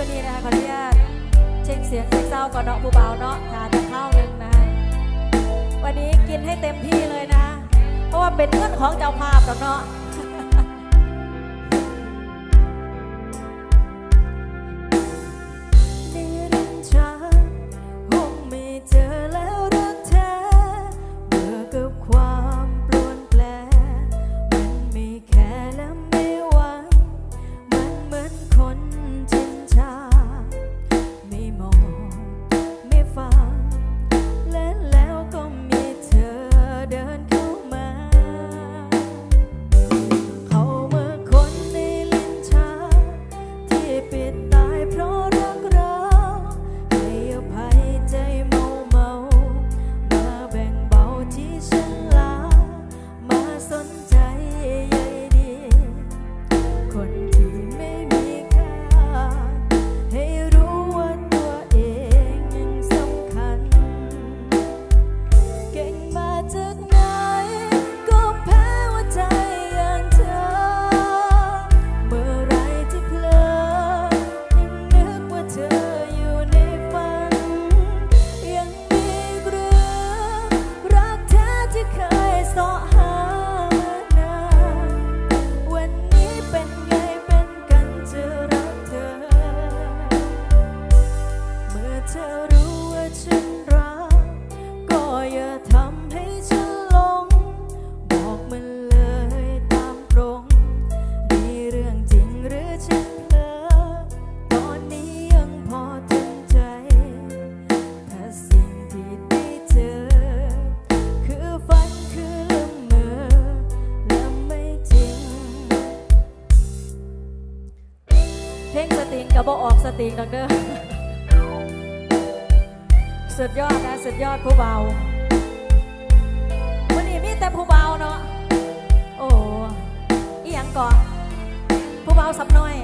ช่วงนี้นะคะขออนุญาตเช็คเสียงเช็คเศร้าก่อนเนาะผู้เบาเนาะทานข้าวหนึ่งนะคะวันนี้กินให้เต็มที่เลยนะ เพราะว่าเป็นเงินของเจ้าภาพเนาะ เธอรู้ว่าฉันรัก ก็อย่าทำให้ฉันหลง บอกมันเลยตามตรงนี่เรื่องจริงหรือฉันเพ้อตอนนี้ยังพอทนใจ ถ้าสิ่งที่ได้เจอ คือฝันคือละเมอและไม่จริง เพลงสติงกับบออกสติงดอกเด้อ สุดยอดนะสุดยอดผู้เบาวันนี้มีแต่ผู้เบาเนาะโอ้อีหยังก่อนผู้เบาสับน้อย